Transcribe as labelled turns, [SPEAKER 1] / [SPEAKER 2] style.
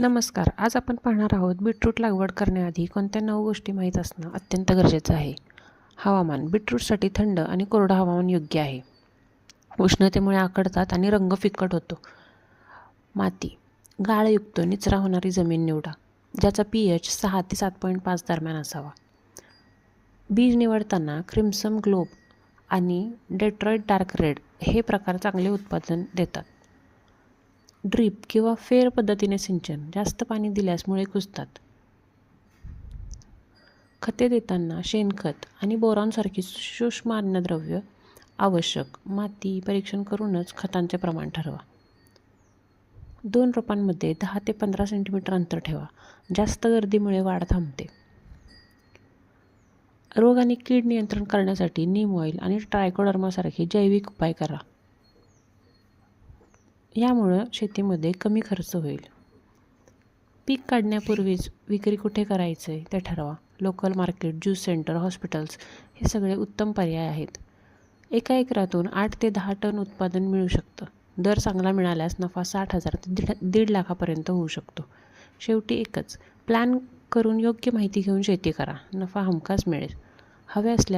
[SPEAKER 1] नमस्कार. आज आपण पाहणार आहोत बीटरूट लागवड करण्याआधी कोणत्या नऊ गोष्टी माहीत असणं अत्यंत गरजेचं आहे? हवामान. बीटरूटसाठी थंड आणि कोरडं हवामान योग्य आहे. उष्णतेमुळे आकडतात आणि रंग फिकट होतो. माती. गाळयुक्त निचरा होणारी जमीन निवडा ज्याचा पी एच सहा ते सात पॉईंट पाच दरम्यान असावा. बीज निवडताना क्रिम्सम ग्लोब आणि डेट्रॉईट डार्क रेड हे प्रकार चांगले उत्पादन देतात. ड्रीप किंवा फेर पद्धतीने सिंचन जास्त पाणी दिल्यास मुळे कुजतात खते देताना शेणखत आणि बोरॉनसारखी सूक्ष्म अन्नद्रव्य आवश्यक. माती परीक्षण करूनच खतांचे प्रमाण ठरवा. दोन रोपांमध्ये दहा ते पंधरा सेंटीमीटर अंतर ठेवा. जास्त गर्दीमुळे वाढ थांबते. रोग आणि कीड नियंत्रण करण्यासाठी नीम ऑइल आणि ट्रायकोडर्मासारखे जैविक उपाय करा. यामुळं शेतीमध्ये कमी खर्च होईल. पीक काढण्यापूर्वीच विक्री कुठे करायचं आहे ते ठरवा. Local market juice centre hospitals हे सगळे उत्तम पर्याय आहेत. एका एकरातून आठ ते दहा टन उत्पादन मिळू शकतं. दर चांगला मिळाल्यास नफा साठ हजार ते दीड दीड लाखापर्यंत होऊ शकतो. शेवटी एकच प्लॅन करून योग्य माहिती घेऊन शेती करा. नफा हमखास मिळेल. हवे असल्या